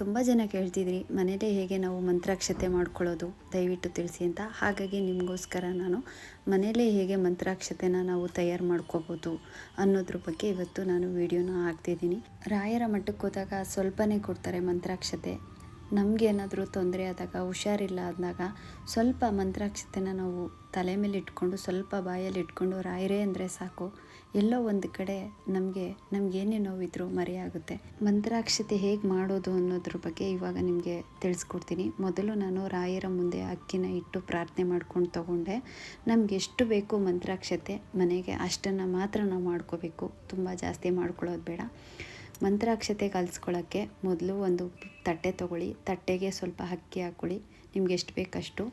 ತುಂಬ ಜನ ಕೇಳ್ತಿದ್ರಿ, ಮನೆಯಲ್ಲೇ ಹೇಗೆ ನಾವು ಮಂತ್ರಾಕ್ಷತೆ ಮಾಡ್ಕೊಳ್ಳೋದು? ದಯವಿಟ್ಟು ತಿಳಿಸಿ ಅಂತ. ಹಾಗಾಗಿ ನಿಮಗೋಸ್ಕರ ನಾನು ಮನೆಯಲ್ಲೇ ಹೇಗೆ ಮಂತ್ರಾಕ್ಷತೆನ ನಾವು ತಯಾರು ಮಾಡ್ಕೋಬೋದು ಅನ್ನೋದ್ರ ಬಗ್ಗೆ ಇವತ್ತು ನಾನು ವಿಡಿಯೋನ ಹಾಕ್ತಿದ್ದೀನಿ. ರಾಯರ ಮಟ್ಟಕ್ಕೆ ಹೋದಾಗ ಸ್ವಲ್ಪನೇ ಕೊಡ್ತಾರೆ ಮಂತ್ರಾಕ್ಷತೆ. ನಮಗೇನಾದರೂ ತೊಂದರೆ ಆದಾಗ, ಹುಷಾರಿಲ್ಲ ಅಂದಾಗ ಸ್ವಲ್ಪ ಮಂತ್ರಾಕ್ಷತೆನ ನಾವು ತಲೆ ಮೇಲೆ ಇಟ್ಕೊಂಡು, ಸ್ವಲ್ಪ ಬಾಯಲ್ಲಿ ಇಟ್ಕೊಂಡು ರಾಯರೇ ಅಂದರೆ ಸಾಕು. ಎಲ್ಲೋ ಒಂದು ಕಡೆ ನಮಗೆ ನಮಗೇನೇ ನೋವಿದ್ರೂ ಮರೆಯಾಗುತ್ತೆ. ಮಂತ್ರಾಕ್ಷತೆ ಹೇಗೆ ಮಾಡೋದು ಅನ್ನೋದ್ರ ಬಗ್ಗೆ ಇವಾಗ ನಿಮಗೆ ತಿಳಿಸ್ಕೊಡ್ತೀನಿ. ಮೊದಲು ನಾನು ರಾಯರ ಮುಂದೆ ಅಕ್ಕಿನ ಇಟ್ಟು ಪ್ರಾರ್ಥನೆ ಮಾಡ್ಕೊಂಡು ತಗೊಂಡೆ. ನಮ್ಗೆ ಎಷ್ಟು ಬೇಕು ಮಂತ್ರಾಕ್ಷತೆ, ಮನೆಗೆ ಅಷ್ಟನ್ನು ಮಾತ್ರ ನಾವು ಮಾಡ್ಕೋಬೇಕು. ತುಂಬ ಜಾಸ್ತಿ ಮಾಡ್ಕೊಳ್ಳೋದು ಬೇಡ. ಮಂತ್ರಾಕ್ಷತೆ ಕಲಿಸ್ಕೊಳ್ಳೋಕ್ಕೆ ಮೊದಲು ಒಂದು ತಟ್ಟೆ ತೊಗೊಳ್ಳಿ, ತಟ್ಟೆಗೆ ಸ್ವಲ್ಪ ಅಕ್ಕಿ ಹಾಕ್ಕೊಳ್ಳಿ, ನಿಮ್ಗೆ ಎಷ್ಟು ಬೇಕಷ್ಟು.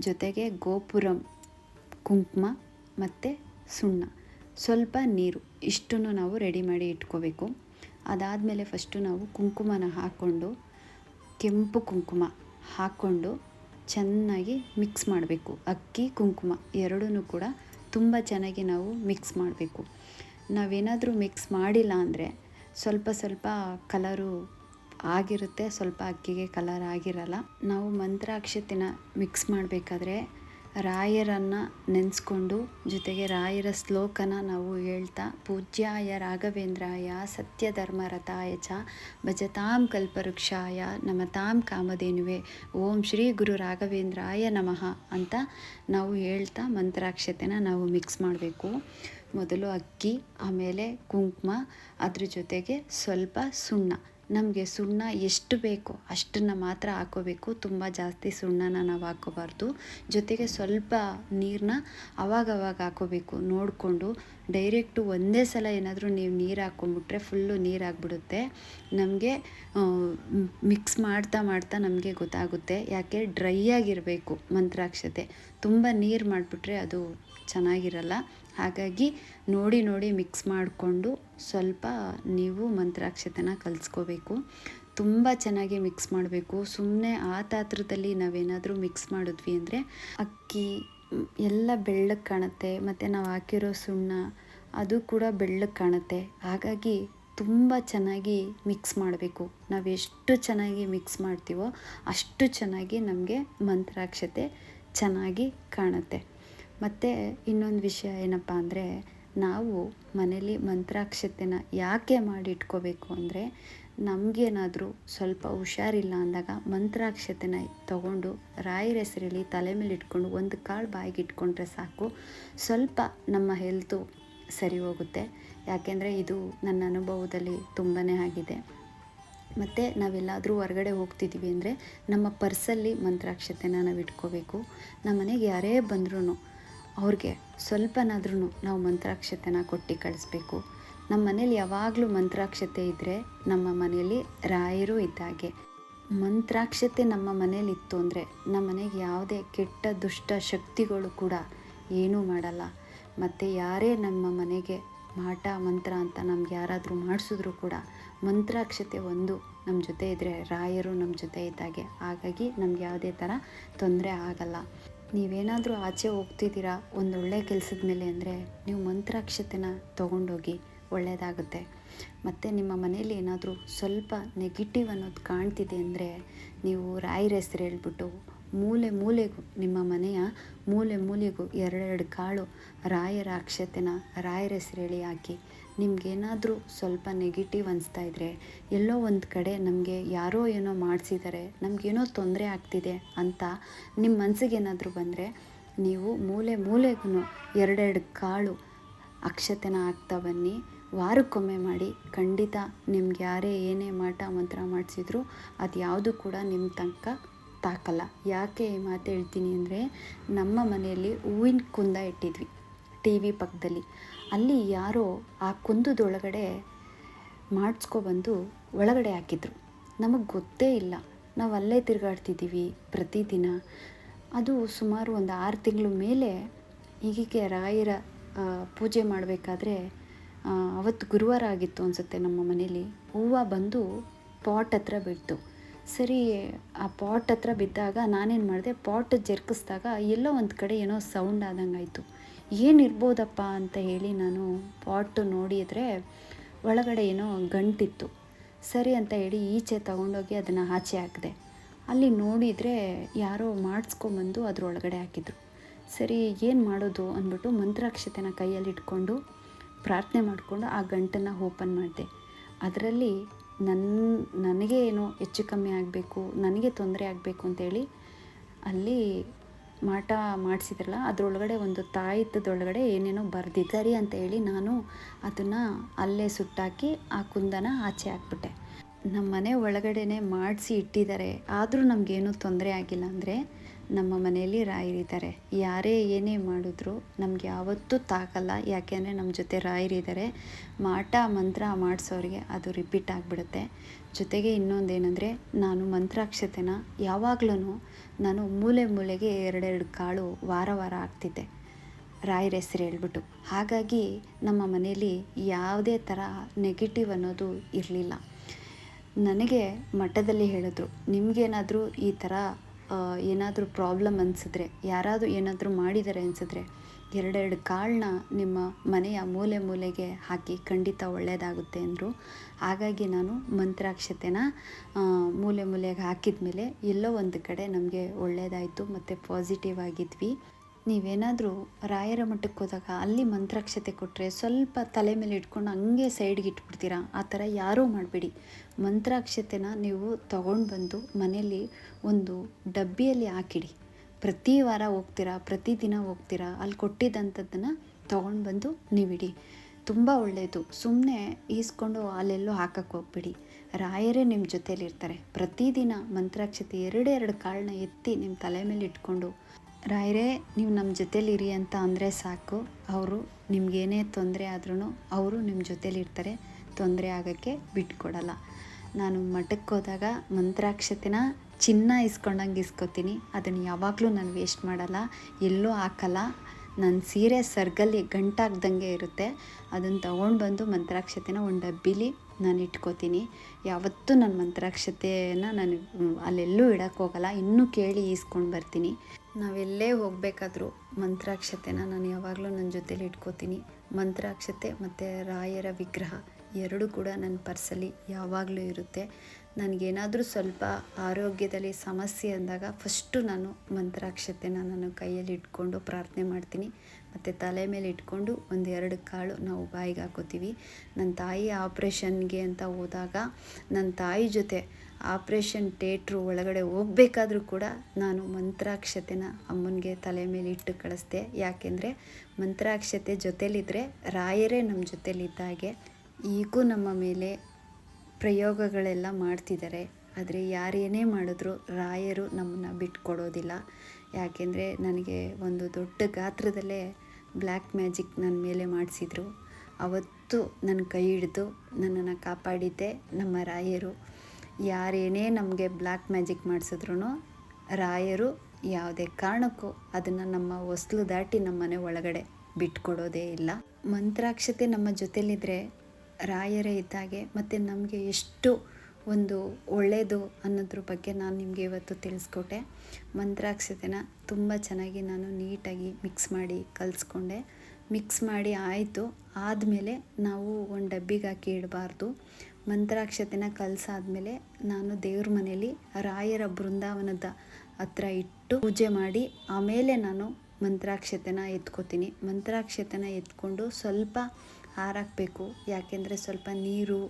ಜೊತೆಗೆ ಗೋಪುರಂ, ಕುಂಕುಮ ಮತ್ತು ಸುಣ್ಣ. ಸ್ವಲ್ಪ ನೀರು, ಇಷ್ಟನ್ನು ನಾವು ರೆಡಿ ಮಾಡಿ ಇಟ್ಕೋಬೇಕು. ಅದಾದಮೇಲೆ ಫಸ್ಟು ನಾವು ಕುಂಕುಮನ ಹಾಕ್ಕೊಂಡು, ಕೆಂಪು ಕುಂಕುಮ ಹಾಕ್ಕೊಂಡು ಚೆನ್ನಾಗಿ ಮಿಕ್ಸ್ ಮಾಡಬೇಕು. ಅಕ್ಕಿ, ಕುಂಕುಮ ಎರಡೂ ಕೂಡ ತುಂಬ ಚೆನ್ನಾಗಿ ನಾವು ಮಿಕ್ಸ್ ಮಾಡಬೇಕು. ನಾವೇನಾದರೂ ಮಿಕ್ಸ್ ಮಾಡಿಲ್ಲ ಅಂದರೆ ಸ್ವಲ್ಪ ಸ್ವಲ್ಪ ಕಲರು ಆಗಿರುತ್ತೆ, ಸ್ವಲ್ಪ ಅಕ್ಕಿಗೆ ಕಲರ್ ಆಗಿರಲ್ಲ. ನಾವು ಮಂತ್ರಾಕ್ಷತೆನ ಮಿಕ್ಸ್ ಮಾಡಬೇಕಾದ್ರೆ ರಾಯರನ್ನು ನೆನೆಸ್ಕೊಂಡು, ಜೊತೆಗೆ ರಾಯರ ಶ್ಲೋಕನ ನಾವು ಹೇಳ್ತಾ, ಪೂಜ್ಯಾಯ ರಾಘವೇಂದ್ರಾಯ ಸತ್ಯಧರ್ಮ ರಥಾಯ ಚ ಭಜತಾಂ ಕಲ್ಪವೃಕ್ಷಾಯ ನಮತಾಂ ಕಾಮಧೇನುವೆ, ಓಂ ಶ್ರೀ ಗುರು ರಾಘವೇಂದ್ರಾಯ ನಮಃ ಅಂತ ನಾವು ಹೇಳ್ತಾ ಮಂತ್ರಾಕ್ಷತೆನ ನಾವು ಮಿಕ್ಸ್ ಮಾಡಬೇಕು. ಮೊದಲು ಅಕ್ಕಿ, ಆಮೇಲೆ ಕುಂಕುಮ, ಅದ್ರ ಜೊತೆಗೆ ಸ್ವಲ್ಪ ಸುಣ್ಣ. ನಮಗೆ ಸುಣ್ಣ ಎಷ್ಟು ಬೇಕೋ ಅಷ್ಟನ್ನು ಮಾತ್ರ ಹಾಕೋಬೇಕು. ತುಂಬ ಜಾಸ್ತಿ ಸುಣ್ಣನ ನಾವು ಹಾಕೋಬಾರ್ದು ಜೊತೆಗೆ ಸ್ವಲ್ಪ ನೀರನ್ನ ಅವಾಗವಾಗ ಹಾಕೋಬೇಕು. ನೋಡಿಕೊಂಡು ಡೈರೆಕ್ಟು ಒಂದೇ ಸಲ ಏನಾದರೂ ನೀವು ನೀರು ಹಾಕ್ಕೊಂಬಿಟ್ರೆ ಫುಲ್ಲು ನೀರು ಆಗಿಬಿಡುತ್ತೆ. ನಮಗೆ ಮಿಕ್ಸ್ ಮಾಡ್ತಾ ಮಾಡ್ತಾ ನಮಗೆ ಗೊತ್ತಾಗುತ್ತೆ. ಯಾಕೆ? ಡ್ರೈ ಆಗಿರಬೇಕು ಮಂತ್ರಾಕ್ಷತೆ. ತುಂಬ ನೀರು ಮಾಡಿಬಿಟ್ರೆ ಅದು ಚೆನ್ನಾಗಿರಲ್ಲ. ಹಾಗಾಗಿ ನೋಡಿ ನೋಡಿ ಮಿಕ್ಸ್ ಮಾಡಿಕೊಂಡು ಸ್ವಲ್ಪ ನೀವು ಮಂತ್ರಾಕ್ಷತೆನ ಕಲಿಸ್ಕೋಬೇಕು. ತುಂಬ ಚೆನ್ನಾಗಿ ಮಿಕ್ಸ್ ಮಾಡಬೇಕು. ಸುಮ್ಮನೆ ಆ ತಾತ್ರದಲ್ಲಿ ನಾವೇನಾದರೂ ಮಿಕ್ಸ್ ಮಾಡಿದ್ವಿ ಅಂದರೆ ಅಕ್ಕಿ, ಎಲ್ಲ ಬೆಳ್ಳಗೆ ಕಾಣುತ್ತೆ, ಮತ್ತು ನಾವು ಹಾಕಿರೋ ಸುಣ್ಣ, ಅದು ಕೂಡ ಬೆಳ್ಳಗೆ ಕಾಣುತ್ತೆ. ಹಾಗಾಗಿ ತುಂಬ ಚೆನ್ನಾಗಿ ಮಿಕ್ಸ್ ಮಾಡಬೇಕು. ನಾವು ಎಷ್ಟು ಚೆನ್ನಾಗಿ ಮಿಕ್ಸ್ ಮಾಡ್ತೀವೋ ಅಷ್ಟು ಚೆನ್ನಾಗಿ ನಮಗೆ ಮಂತ್ರಾಕ್ಷತೆ ಚೆನ್ನಾಗಿ ಕಾಣುತ್ತೆ. ಮತ್ತು ಇನ್ನೊಂದು ವಿಷಯ ಏನಪ್ಪ ಅಂದರೆ, ನಾವು ಮನೇಲಿ ಮಂತ್ರಾಕ್ಷತೆನ ಯಾಕೆ ಮಾಡಿ ಇಟ್ಕೋಬೇಕು ಅಂದರೆ, ನಮಗೇನಾದರೂ ಸ್ವಲ್ಪ ಹುಷಾರಿಲ್ಲ ಅಂದಾಗ ಮಂತ್ರಾಕ್ಷತೆನ ತಗೊಂಡು ರಾಯರ ಹೆಸರಲ್ಲಿ ತಲೆ ಮೇಲೆ ಇಟ್ಕೊಂಡು ಒಂದು ಕಾಳು ಬಾಯಿಗೆ ಇಟ್ಕೊಂಡ್ರೆ ಸಾಕು. ಸ್ವಲ್ಪ ನಮ್ಮ ಹೆಲ್ತು ಸರಿ ಹೋಗುತ್ತೆ. ಯಾಕೆಂದರೆ ಇದು ನನ್ನ ಅನುಭವದಲ್ಲಿ ತುಂಬಾ ಆಗಿದೆ. ಮತ್ತು ನಾವೆಲ್ಲಾದರೂ ಹೊರಗಡೆ ಹೋಗ್ತಿದ್ದೀವಿ ಅಂದರೆ, ನಮ್ಮ ಪರ್ಸಲ್ಲಿ ಮಂತ್ರಾಕ್ಷತೆನ ನಾವು ಇಟ್ಕೋಬೇಕು ನಮ್ಮ ಮನೆಗೆ ಯಾರೇ ಬಂದ್ರೂ ಅವ್ರಿಗೆ ಸ್ವಲ್ಪನಾದ್ರೂ ನಾವು ಮಂತ್ರಾಕ್ಷತೆನ ಕೊಟ್ಟು ಕಳಿಸ್ಬೇಕು. ನಮ್ಮ ಮನೇಲಿ ಯಾವಾಗಲೂ ಮಂತ್ರಾಕ್ಷತೆ ಇದ್ದರೆ ನಮ್ಮ ಮನೆಯಲ್ಲಿ ರಾಯರು ಇದ್ದಾಗೆ. ಮಂತ್ರಾಕ್ಷತೆ ನಮ್ಮ ಮನೇಲಿ ಇತ್ತು ಅಂದರೆ ನಮ್ಮ ಮನೆಗೆ ಯಾವುದೇ ಕೆಟ್ಟ, ದುಷ್ಟ ಶಕ್ತಿಗಳು ಕೂಡ ಏನೂ ಮಾಡಲ್ಲ. ಮತ್ತು ಯಾರೇ ನಮ್ಮ ಮನೆಗೆ ಮಾಟ, ಮಂತ್ರ ಅಂತ ನಮ್ಗೆ ಯಾರಾದರೂ ಮಾಡಿಸಿದ್ರು ಕೂಡ ಮಂತ್ರಾಕ್ಷತೆ ಒಂದು ನಮ್ಮ ಜೊತೆ ಇದ್ದರೆ ರಾಯರು ನಮ್ಮ ಜೊತೆ ಇದ್ದಾಗೆ. ಹಾಗಾಗಿ ನಮ್ಗೆ ಯಾವುದೇ ಥರ ತೊಂದರೆ ಆಗಲ್ಲ. ನೀವೇನಾದರೂ ಆಚೆ ಹೋಗ್ತಿದ್ದೀರಾ ಒಂದು ಒಳ್ಳೆಯ ಕೆಲಸದ ಮೇಲೆ ಅಂದರೆ ನೀವು ಮಂತ್ರಾಕ್ಷತೆನ ತೊಗೊಂಡೋಗಿ ಒಳ್ಳೆಯದಾಗುತ್ತೆ ಮತ್ತು ನಿಮ್ಮ ಮನೇಲಿ ಏನಾದರೂ ಸ್ವಲ್ಪ ನೆಗೆಟಿವ್ ಅನ್ನೋದು ಕಾಣ್ತಿದೆ ಅಂದರೆ ನೀವು ರಾಯರ ಹೆಸರು ಹೇಳ್ಬಿಟ್ಟು ಮೂಲೆ ಮೂಲೆಗೂ ನಿಮ್ಮ ಮನೆಯ ಮೂಲೆ ಮೂಲೆಗೂ ಎರಡೆರಡು ಕಾಳು ರಾಯರ ಅಕ್ಷತೆನ ರಾಯರ ಹೆಸರು ಹೇಳಿ ಹಾಕಿ ನಿಮ್ಗೇನಾದರೂ ಸ್ವಲ್ಪ ನೆಗೆಟಿವ್ ಅನಿಸ್ತಾ ಇದ್ದರೆ ಎಲ್ಲೋ ಒಂದು ಕಡೆ ನಮಗೆ ಯಾರೋ ಏನೋ ಮಾಡಿಸಿದ್ದಾರೆ ನಮಗೇನೋ ತೊಂದರೆ ಆಗ್ತಿದೆ ಅಂತ ನಿಮ್ಮ ಮನಸ್ಸಿಗೆ ಏನಾದರೂ ಬಂದರೆ, ನೀವು ಮೂಲೆ ಮೂಲೆಗೂ ಎರಡೆರಡು ಕಾಳು ಅಕ್ಷತೆನ ಹಾಕ್ತಾ ಬನ್ನಿ. ವಾರಕ್ಕೊಮ್ಮೆ ಮಾಡಿ ಖಂಡಿತ ನಿಮ್ಗೆ ಯಾರೇ ಏನೇ ಮಾಟ ಮಂತ್ರ ಮಾಡಿಸಿದ್ರು ಅದು ಯಾವುದು ಕೂಡ ನಿಮ್ಮ ತನಕ ತಾಕಲ್ಲ. ಯಾಕೆ ಈ ಮಾತು ಹೇಳ್ತೀನಿ ಅಂದರೆ, ನಮ್ಮ ಮನೆಯಲ್ಲಿ ಹೂವಿನ ಕುಂದ ಇಟ್ಟಿದ್ವಿ ಟಿ ವಿ ಪಕ್ಕದಲ್ಲಿ ಅಲ್ಲಿ ಯಾರೋ ಆ ಕುಂದದೊಳಗಡೆ ಮಾಡಿಸ್ಕೊಬಂದು ಒಳಗಡೆ ಹಾಕಿದ್ರು. ನಮಗೆ ಗೊತ್ತೇ ಇಲ್ಲ. ನಾವು ಅಲ್ಲೇ ತಿರುಗಾಡ್ತಿದ್ದೀವಿ ಪ್ರತಿದಿನ. ಅದು ಸುಮಾರು ಒಂದು ಆರು ತಿಂಗಳ ಮೇಲೆ ಈಗೀಗೆ ರಾಯರ ಪೂಜೆ ಮಾಡಬೇಕಾದ್ರೆ ಅವತ್ತು ಗುರುವಾರ ಆಗಿತ್ತು ಅನಿಸುತ್ತೆ ನಮ್ಮ ಮನೇಲಿ. ಹೂವು ಬಂದು ಪಾಟ್ ಹತ್ರ ಬಿಡ್ತು. ಸರಿ, ಆ ಪಾಟ್ ಹತ್ರ ಬಿದ್ದಾಗ ನಾನೇನು ಮಾಡಿದೆ, ಪಾಟ್ ಜರ್ಕಿಸ್ದಾಗ ಎಲ್ಲೋ ಒಂದು ಕಡೆ ಏನೋ ಸೌಂಡ್ ಆದಂಗೆ ಆಯಿತು ಏನಿರ್ಬೋದಪ್ಪ ಅಂತ ಹೇಳಿ ನಾನು ಪಾಟು ನೋಡಿದರೆ ಒಳಗಡೆ ಏನೋ ಗಂಟಿತ್ತು. ಸರಿ ಅಂತ ಹೇಳಿ ಈಚೆ ತಗೊಂಡೋಗಿ ಅದನ್ನು ಆಚೆ ಹಾಕಿದೆ. ಅಲ್ಲಿ ನೋಡಿದರೆ ಯಾರೋ ಮಾಡಿಸ್ಕೊಂಬಂದು ಅದರೊಳಗಡೆ ಹಾಕಿದ್ರು. ಸರಿ, ಏನು ಮಾಡೋದು ಅಂದ್ಬಿಟ್ಟು ಮಂತ್ರಾಕ್ಷತೆನ ಕೈಯಲ್ಲಿ ಇಟ್ಕೊಂಡು ಪ್ರಾರ್ಥನೆ ಮಾಡಿಕೊಂಡು ಆ ಗಂಟನ್ನು ಓಪನ್ ಮಾಡಿದೆ. ಅದರಲ್ಲಿ ನನ್ನ ನನಗೆ ಏನೋ ಹೆಚ್ಚು ಕಮ್ಮಿ ಆಗಬೇಕು, ನನಗೆ ತೊಂದರೆ ಆಗಬೇಕು ಅಂತೇಳಿ ಅಲ್ಲಿ ಮಾಟ ಮಾಡಿಸಿದ್ರಲ್ಲ, ಅದರೊಳಗಡೆ ಒಂದು ತಾಯಿತದೊಳಗಡೆ ಏನೇನೋ ಸರಿ ಅಂತ ಹೇಳಿ ನಾನು ಅದನ್ನು ಅಲ್ಲೇ ಸುಟ್ಟಾಕಿ ಆ ಕುಂದನ ಆಚೆ ಹಾಕ್ಬಿಟ್ಟೆ. ನಮ್ಮ ಮನೆ ಒಳಗಡೆನೆ ಮಾಡಿಸಿ ಇಟ್ಟಿದ್ದಾರೆ. ಆದರೂ ನಮಗೇನೂ ತೊಂದರೆ ಆಗಿಲ್ಲ ಅಂದರೆ ನಮ್ಮ ಮನೆಯಲ್ಲಿ ರಾಯರಿದ್ದಾರೆ. ಯಾರೇ ಏನೇ ಮಾಡಿದ್ರು ನಮ್ಗೆ ಯಾವತ್ತೂ ತಾಕಲ್ಲ. ಯಾಕೆಂದರೆ ನಮ್ಮ ಜೊತೆ ರಾಯರಿದ್ದಾರೆ. ಮಾಟ, ಮಂತ್ರ ಮಾಡಿಸೋರಿಗೆ ಅದು ರಿಪೀಟ್ ಆಗಿಬಿಡುತ್ತೆ. ಜೊತೆಗೆ ಇನ್ನೊಂದೇನೆಂದರೆ ನಾನು ಮಂತ್ರಾಕ್ಷತೆನ ಯಾವಾಗಲೂ ನಾನು ಮೂಲೆ ಮೂಲೆಗೆ ಎರಡೆರಡು ಕಾಳು ವಾರ ವಾರ ಆಗ್ತಿದ್ದೆ ರಾಯರ ಹೆಸರು ಹೇಳ್ಬಿಟ್ಟು. ಹಾಗಾಗಿ ನಮ್ಮ ಮನೆಯಲ್ಲಿ ಯಾವುದೇ ಥರ ನೆಗೆಟಿವ್ ಅನ್ನೋದು ಇರಲಿಲ್ಲ. ನನಗೆ ಮಠದಲ್ಲಿ ಹೇಳಿದ್ರು, ನಿಮಗೇನಾದರೂ ಈ ಥರ ಏನಾದರೂ ಪ್ರಾಬ್ಲಮ್ ಅನಿಸಿದ್ರೆ, ಯಾರಾದರೂ ಏನಾದರೂ ಮಾಡಿದ್ದಾರೆ ಅನಿಸಿದ್ರೆ, ಎರಡೆರಡು ಕಾಳನ್ನ ನಿಮ್ಮ ಮನೆಯ ಮೂಲೆ ಮೂಲೆಗೆ ಹಾಕಿ ಖಂಡಿತ ಒಳ್ಳೆಯದಾಗುತ್ತೆ ಅಂದರು. ಹಾಗಾಗಿ ನಾನು ಮಂತ್ರಾಕ್ಷತೆನ ಮೂಲೆ ಮೂಲೆಗೆ ಹಾಕಿದ ಮೇಲೆ ಎಲ್ಲೋ ಒಂದು ಕಡೆ ನಮಗೆ ಒಳ್ಳೆಯದಾಯಿತು ಮತ್ತು ಪಾಸಿಟಿವ್ ಆಗಿದ್ವಿ. ನೀವೇನಾದರೂ ರಾಯರ ಮಠಕ್ಕೆ ಹೋದಾಗ ಅಲ್ಲಿ ಮಂತ್ರಾಕ್ಷತೆ ಕೊಟ್ಟರೆ ಸ್ವಲ್ಪ ತಲೆ ಮೇಲೆ ಇಟ್ಕೊಂಡು ಹಂಗೆ ಸೈಡ್ಗೆ ಇಟ್ಬಿಡ್ತೀರಾ? ಆ ಥರ ಯಾರೂ ಮಾಡಬೇಡಿ. ಮಂತ್ರಾಕ್ಷತೆನ ನೀವು ತಗೊಂಡು ಬಂದು ಮನೆಯಲ್ಲಿ ಒಂದು ಡಬ್ಬಿಯಲ್ಲಿ ಹಾಕಿಡಿ. ಪ್ರತಿ ವಾರ ಹೋಗ್ತೀರಾ? ಪ್ರತಿದಿನ ಹೋಗ್ತೀರಾ? ಅಲ್ಲಿ ಕೊಟ್ಟಿದ್ದಂಥದ್ದನ್ನು ತೊಗೊಂಡು ಬಂದು ನೀವಿಡಿ. ತುಂಬ ಒಳ್ಳೆಯದು ಸುಮ್ಮನೆ ಈಸ್ಕೊಂಡು ಅಲ್ಲೆಲ್ಲೋ ಹಾಕಕ್ಕೆ ಹೋಗ್ಬಿಡಿ. ರಾಯರೇ ನಿಮ್ಮ ಜೊತೇಲಿರ್ತಾರೆ ಪ್ರತಿದಿನ ಮಂತ್ರಾಕ್ಷತೆ ಎರಡೆರಡು ಎರಡು ಕಾಳನ್ನ ಎತ್ತಿ ನಿಮ್ಮ ತಲೆ ಮೇಲೆ ಇಟ್ಕೊಂಡು ರಾಯರೇ, ನೀವು ನಮ್ಮ ಜೊತೇಲಿರಿ ಅಂತ ಅಂದರೆ ಸಾಕು. ಅವರು ನಿಮಗೇನೇ ತೊಂದರೆ ಆದ್ರೂ ಅವರು ನಿಮ್ಮ ಜೊತೇಲಿರ್ತಾರೆ. ತೊಂದರೆ ಆಗೋಕ್ಕೆ ಬಿಟ್ಕೊಡಲ್ಲ. ನಾನು ಮಠಕ್ಕೆ ಹೋದಾಗ ಮಂತ್ರಾಕ್ಷತೆನ ಚಿನ್ನ ಇಸ್ಕೊಂಡಂಗೆ ಇಸ್ಕೊತೀನಿ. ಅದನ್ನು ಯಾವಾಗಲೂ ನಾನು ವೇಸ್ಟ್ ಮಾಡಲ್ಲ. ಎಲ್ಲೂ ಹಾಕಲ್ಲ. ನನ್ನ ಸೀರೆ ಸರ್ಗಲ್ಲಿ ಗಂಟಾಗ್ದಂಗೆ ಇರುತ್ತೆ, ಅದನ್ನು ತೊಗೊಂಡು ಬಂದು ಮಂತ್ರಾಕ್ಷತೆನ ಒಂದು ಡಬ್ಬಿಲಿ ನಾನು ಇಟ್ಕೋತೀನಿ. ಯಾವತ್ತೂ ನನ್ನ ಮಂತ್ರಾಕ್ಷತೆನ ನಾನು ಅಲ್ಲೆಲ್ಲೂ ಇಡೋಕ್ಕೆ ಹೋಗಲ್ಲ, ಇನ್ನೂ ಕೇಳಿ ಈಸ್ಕೊಂಡು ಬರ್ತೀನಿ. ನಾವೆಲ್ಲೇ ಹೋಗಬೇಕಾದ್ರೂ ಮಂತ್ರಾಕ್ಷತೆನ ನಾನು ಯಾವಾಗಲೂ ನನ್ನ ಜೊತೇಲಿ ಇಟ್ಕೋತೀನಿ. ಮಂತ್ರಾಕ್ಷತೆ ಮತ್ತು ರಾಯರ ವಿಗ್ರಹ, ಎರಡೂ ಕೂಡ ನನ್ನ ಪರ್ಸಲ್ಲಿ ಯಾವಾಗಲೂ ಇರುತ್ತೆ. ನನಗೇನಾದರೂ ಸ್ವಲ್ಪ ಆರೋಗ್ಯದಲ್ಲಿ ಸಮಸ್ಯೆ ಅಂದಾಗ ಫಸ್ಟು ನಾನು ಮಂತ್ರಾಕ್ಷತೆನ ನಾನು ಕೈಯಲ್ಲಿ ಇಟ್ಕೊಂಡು ಪ್ರಾರ್ಥನೆ ಮಾಡ್ತೀನಿ. ಮತ್ತು ತಲೆ ಮೇಲೆ ಇಟ್ಕೊಂಡು ಒಂದು ಎರಡು ಕಾಳು ನಾವು ಬಾಯಿಗೆ ಹಾಕೋತೀವಿ. ನನ್ನ ತಾಯಿ ಆಪ್ರೇಷನ್ಗೆ ಅಂತ ಹೋದಾಗ ನನ್ನ ತಾಯಿ ಜೊತೆ ಆಪ್ರೇಷನ್ ಥೇಟ್ರು ಒಳಗಡೆ ಹೋಗಬೇಕಾದ್ರೂ ಕೂಡ ನಾನು ಮಂತ್ರಾಕ್ಷತೆನ ಅಮ್ಮನಿಗೆ ತಲೆ ಮೇಲೆ ಇಟ್ಟು ಕಳಿಸ್ದೆ. ಯಾಕೆಂದರೆ ಮಂತ್ರಾಕ್ಷತೆ ಜೊತೇಲಿದ್ದರೆ ರಾಯರೇ ನಮ್ಮ ಜೊತೇಲಿದ್ದಾಗೆ ಈಗೂ ನಮ್ಮ ಮೇಲೆ ಪ್ರಯೋಗಗಳೆಲ್ಲ ಮಾಡ್ತಿದ್ದಾರೆ. ಆದರೆ ಯಾರೇನೇ ಮಾಡಿದ್ರು ರಾಯರು ನಮ್ಮನ್ನು ಬಿಟ್ಕೊಡೋದಿಲ್ಲ. ಯಾಕೆಂದರೆ ನನಗೆ ಒಂದು ದೊಡ್ಡ ಗಾತ್ರದಲ್ಲೇ ಬ್ಲ್ಯಾಕ್ ಮ್ಯಾಜಿಕ್ ನನ್ನ ಮೇಲೆ ಮಾಡಿಸಿದ್ರು. ಅವತ್ತು ನನ್ನ ಕೈ ಹಿಡಿದು ನನ್ನನ್ನು ಕಾಪಾಡಿದ್ದೆ ನಮ್ಮ ರಾಯರು. ಯಾರೇನೇ ನಮಗೆ ಬ್ಲ್ಯಾಕ್ ಮ್ಯಾಜಿಕ್ ಮಾಡಿಸಿದ್ರು ರಾಯರು ಯಾವುದೇ ಕಾರಣಕ್ಕೂ ಅದನ್ನು ನಮ್ಮ ಹೊಸ್ಲು ದಾಟಿ ನಮ್ಮ ಮನೆ ಒಳಗಡೆ ಬಿಟ್ಕೊಡೋದೇ ಇಲ್ಲ. ಮಂತ್ರಾಕ್ಷತೆ ನಮ್ಮ ಜೊತೆಲಿದ್ದರೆ ರಾಯರೇ ಇದ್ದಾಗೆ ಮತ್ತು ನಮಗೆ ಎಷ್ಟು ಒಂದು ಒಳ್ಳೆಯದು ಅನ್ನೋದ್ರ ಬಗ್ಗೆ ನಾನು ನಿಮಗೆ ಇವತ್ತು ತಿಳಿಸ್ಕೊಟ್ಟೆ. ಮಂತ್ರಾಕ್ಷತೆನ ತುಂಬ ಚೆನ್ನಾಗಿ ನಾನು ನೀಟಾಗಿ ಮಿಕ್ಸ್ ಮಾಡಿ ಕಲಿಸ್ಕೊಂಡೆ. ಮಿಕ್ಸ್ ಮಾಡಿ ಆಯಿತು. ಆದಮೇಲೆ ನಾವು ಒಂದು ಡಬ್ಬಿಗೆ ಹಾಕಿ ಇಡಬಾರ್ದು. ಮಂತ್ರಾಕ್ಷತೆನ ಕಲಸಾದ್ಮೇಲೆ ನಾನು ದೇವ್ರ ಮನೇಲಿ ರಾಯರ ಬೃಂದಾವನದ ಹತ್ರ ಇಟ್ಟು ಪೂಜೆ ಮಾಡಿ ಆಮೇಲೆ ನಾನು ಮಂತ್ರಾಕ್ಷತೆನ ಎತ್ಕೋತೀನಿ. ಮಂತ್ರಾಕ್ಷತೆನ ಎತ್ಕೊಂಡು ಸ್ವಲ್ಪ ಹಾರಾಕಬೇಕು. ಯಾಕೆಂದರೆ ಸ್ವಲ್ಪ ನೀರು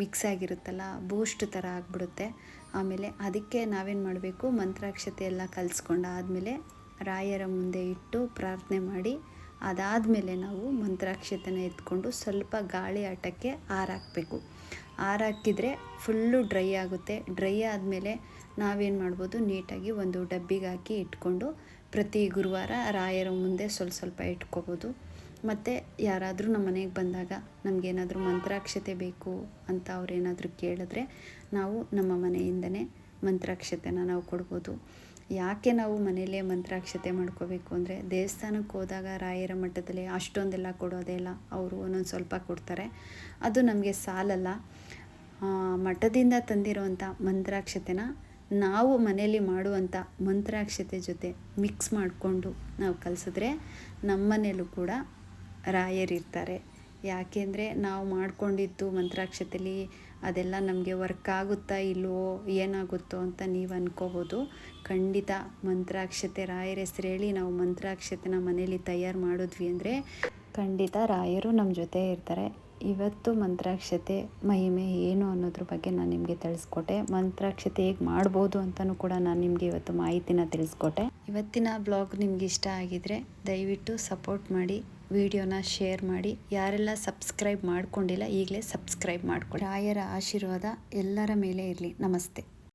ಮಿಕ್ಸ್ ಆಗಿರುತ್ತಲ್ಲ ಬೂಸ್ಟ್ ಥರ ಆಗಿಬಿಡುತ್ತೆ. ಆಮೇಲೆ ಅದಕ್ಕೆ ನಾವೇನು ಮಾಡಬೇಕು? ಮಂತ್ರಾಕ್ಷತೆ ಎಲ್ಲ ಕಲಿಸ್ಕೊಂಡಾದಮೇಲೆ ರಾಯರ ಮುಂದೆ ಇಟ್ಟು ಪ್ರಾರ್ಥನೆ ಮಾಡಿ, ಅದಾದಮೇಲೆ ನಾವು ಮಂತ್ರಾಕ್ಷತೆನ ಎತ್ಕೊಂಡು ಸ್ವಲ್ಪ ಗಾಳಿ ಆಟಕ್ಕೆ ಹಾರಾಕಬೇಕು. ಹಾರಾಕಿದರೆ ಫುಲ್ಲು ಡ್ರೈ ಆಗುತ್ತೆ. ಡ್ರೈ ಆದಮೇಲೆ ನಾವೇನು ಮಾಡ್ಬೋದು? ನೀಟಾಗಿ ಒಂದು ಡಬ್ಬಿಗೆ ಹಾಕಿ ಇಟ್ಕೊಂಡು ಪ್ರತಿ ಗುರುವಾರ ರಾಯರ ಮುಂದೆ ಸ್ವಲ್ಪ ಸ್ವಲ್ಪ ಇಟ್ಕೋಬೋದು. ಮತ್ತು ಯಾರಾದರೂ ನಮ್ಮ ಮನೆಗೆ ಬಂದಾಗ ನಮಗೇನಾದರೂ ಮಂತ್ರಾಕ್ಷತೆ ಬೇಕು ಅಂತ ಅವ್ರೇನಾದರೂ ಕೇಳಿದ್ರೆ ನಾವು ನಮ್ಮ ಮನೆಯಿಂದನೇ ಮಂತ್ರಾಕ್ಷತೆನ ನಾವು ಕೊಡ್ಬೋದು. ಯಾಕೆ ನಾವು ಮನೆಯಲ್ಲೇ ಮಂತ್ರಾಕ್ಷತೆ ಮಾಡ್ಕೋಬೇಕು ಅಂದರೆ ದೇವಸ್ಥಾನಕ್ಕೆ ಹೋದಾಗ ರಾಯರ ಮಟ್ಟದಲ್ಲಿ ಅಷ್ಟೊಂದೆಲ್ಲ ಕೊಡೋದೇ ಇಲ್ಲ, ಅವರು ಒಂದೊಂದು ಸ್ವಲ್ಪ ಕೊಡ್ತಾರೆ. ಅದು ನಮಗೆ ಸಾಲಲ್ಲ. ಮಠದಿಂದ ತಂದಿರುವಂಥ ಮಂತ್ರಾಕ್ಷತೆನ ನಾವು ಮನೆಯಲ್ಲಿ ಮಾಡುವಂಥ ಮಂತ್ರಾಕ್ಷತೆ ಜೊತೆ ಮಿಕ್ಸ್ ಮಾಡಿಕೊಂಡು ನಾವು ಕಲಿಸಿದ್ರೆ ನಮ್ಮ ಮನೆಯಲ್ಲೂ ಕೂಡ ರಾಯರಿರ್ತಾರೆ. ಯಾಕೆಂದರೆ ನಾವು ಮಾಡಿಕೊಂಡಿದ್ದು ಮಂತ್ರಾಕ್ಷತೆಲಿ ಅದೆಲ್ಲ ನಮಗೆ ವರ್ಕ್ ಆಗುತ್ತಾ ಇಲ್ವೋ ಏನಾಗುತ್ತೋ ಅಂತ ನೀವು ಅನ್ಕೋಬೋದು. ಖಂಡಿತ ಮಂತ್ರಾಕ್ಷತೆ ರಾಯರ ಹೆಸರು ಹೇಳಿ ನಾವು ಮಂತ್ರಾಕ್ಷತೆನ ಮನೇಲಿ ತಯಾರು ಮಾಡಿದ್ವಿ ಅಂದರೆ ಖಂಡಿತ ರಾಯರು ನಮ್ಮ ಜೊತೆ ಇರ್ತಾರೆ. ಇವತ್ತು ಮಂತ್ರಾಕ್ಷತೆ ಮಹಿಮೆ ಏನು ಅನ್ನೋದ್ರ ಬಗ್ಗೆ ನಾನು ನಿಮಗೆ ತಿಳಿಸ್ಕೊಟ್ಟೆ. ಮಂತ್ರಾಕ್ಷತೆ ಹೇಗೆ ಮಾಡ್ಬೋದು ಅಂತಲೂ ಕೂಡ ನಾನು ನಿಮಗೆ ಇವತ್ತು ಮಾಹಿತಿನ ತಿಳಿಸ್ಕೊಟ್ಟೆ. ಇವತ್ತಿನ ಬ್ಲಾಗ್ ನಿಮ್ಗೆ ಇಷ್ಟ ಆಗಿದ್ರೆ ದಯವಿಟ್ಟು ಸಪೋರ್ಟ್ ಮಾಡಿ. ವಿಡಿಯೋನ ಶೇರ್ ಮಾಡಿ, ಯಾರೆಲ್ಲ ಸಬ್ಸ್ಕ್ರೈಬ್ ಮಾಡ್ಕೊಂಡಿಲ್ಲ ಈಗಲೇ ಸಬ್ಸ್ಕ್ರೈಬ್ ಮಾಡ್ಕೊಳ್ಳಿ. ರಾಯರ ಆಶೀರ್ವಾದ ಎಲ್ಲರ ಮೇಲೆ ಇರಲಿ. ನಮಸ್ತೆ.